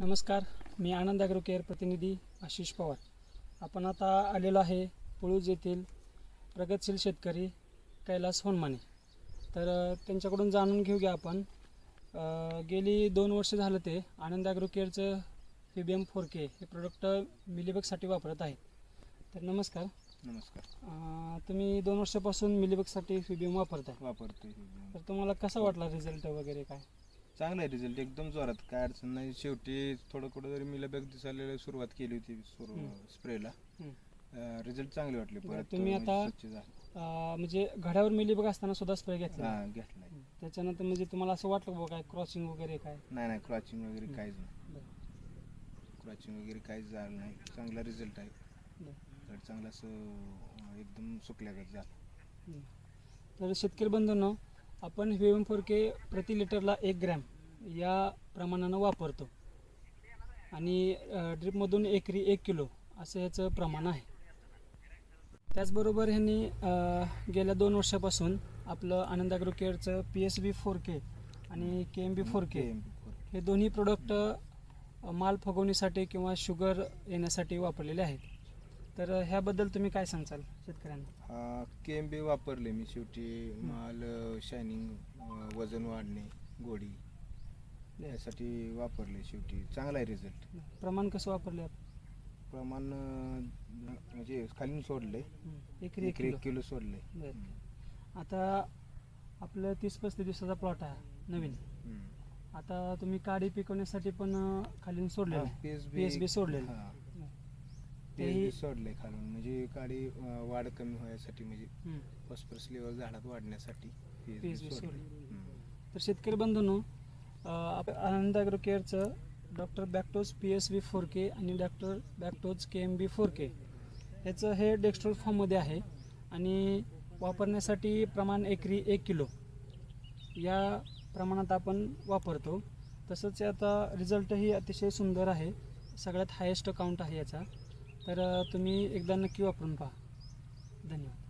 नमस्कार मी आनंद agro care प्रतिनिधी आशिष पवार. आपण आता आलेलो आहे पुळूज येथील प्रगतशील शेतकरी कैलास होनमाने. तर त्यांच्याकडून जाणून घेऊ घ्या आपण गेली दोन वर्ष झालं ते Anand agro केअरचं P B M four K हे प्रोडक्ट मिलीबगसाठी वापरत आहेत. तर नमस्कार. नमस्कार. तुम्ही दोन वर्षापासून मिलीबगसाठी पी बी एम वापरताय. वापरतोय तर तुम्हाला कसा वाटला रिझल्ट वगैरे काय? चांगला आहे रिझल्ट एकदम जोरात. काय अडचण नाही. शेवटी थोडं कुठं जरी मी बॅग दिसायला सुरुवात केली होती. स्प्रेला. रिझल्ट चांगले वाटले परत तुम्ही आता- स्वच्छ झालं. अ, म्हणजे घड्यावर मिलीबग असताना सुद्धा स्प्रे घेतला. हा घेतलाय त्याच्यानंतर म्हणजे तुम्हाला असं वाटलं बाबा काय क्रॉसिंग वगैरे काय? नाही नाही क्रॉचिंग वगैरे. काहीच नाही. क्रॉचिंग वगैरे काहीच झालं नाही. चांगला रिझल्ट आहे. बरं. झाड चांगलं असं अं, एकदम सुकल्यागत झालं. तर शेतकरी बंधूंनो आपण व्ही फोर के प्रति लिटरला एक ग्रॅम या प्रमाणानं वापरतो. आणि ड्रिपमधून एकरी एक किलो असं ह्याचं प्रमाण आहे. त्याचबरोबर ह्यांनी गेल्या दोन वर्षापासून आपलं Anand केअरचं P S B four K आणि के एम बी फोर के KMB4. हे दोन्ही प्रोडक्ट माल फगवणीसाठी किंवा शुगर येण्यासाठी वापरलेले आहेत. तर ह्याबद्दल तुम्ही काय सांगचाल शेतकऱ्यांना? हा के एम बी वापरले मी शेवटी. माल शायनिंग वजन वाढणे गोडी यासाठी वापरले शेवटी. चांगला आहे रिझल्ट प्रमाण कसं वापरले आपण? प्रमाण अं, म्हणजे खालीन सोडले हं. एकरी एक एक एक किलो. किलो सोडले बरं. आता आपलं तीस पस्तीस दिवसाचा प्लॉट आहे नवीन. आता तुम्ही काडी पिकवण्यासाठी पण अं, खालीन सोडलेलं आहे. PSB सोडलेलं. तेही- सोडले खालून म्हणजे अं, वाढ कमी होण्यासाठी म्हणजे हं. फॉस्फरस लेवल झाडात वाढण्यासाठी. हम्म. तर शेतकरी बंधूंनो अं, आप- Anand agro केअरचं doctor bactose P S B four K आणि doctor bactose K M B four K ह्याचं हे डेक्स्ट्रोल फॉर्ममध्ये आहे आणि वापरण्यासाठी प्रमाण एकरी एक किलो या प्रमाणात आपण वापरतो तसंच आता रिझल्टही अतिशय सुंदर आहे सगळ्यात हायेस्ट काउंट आहे याचा तर तुम्ही एकदा नक्की वापरून पहा. धन्यवाद.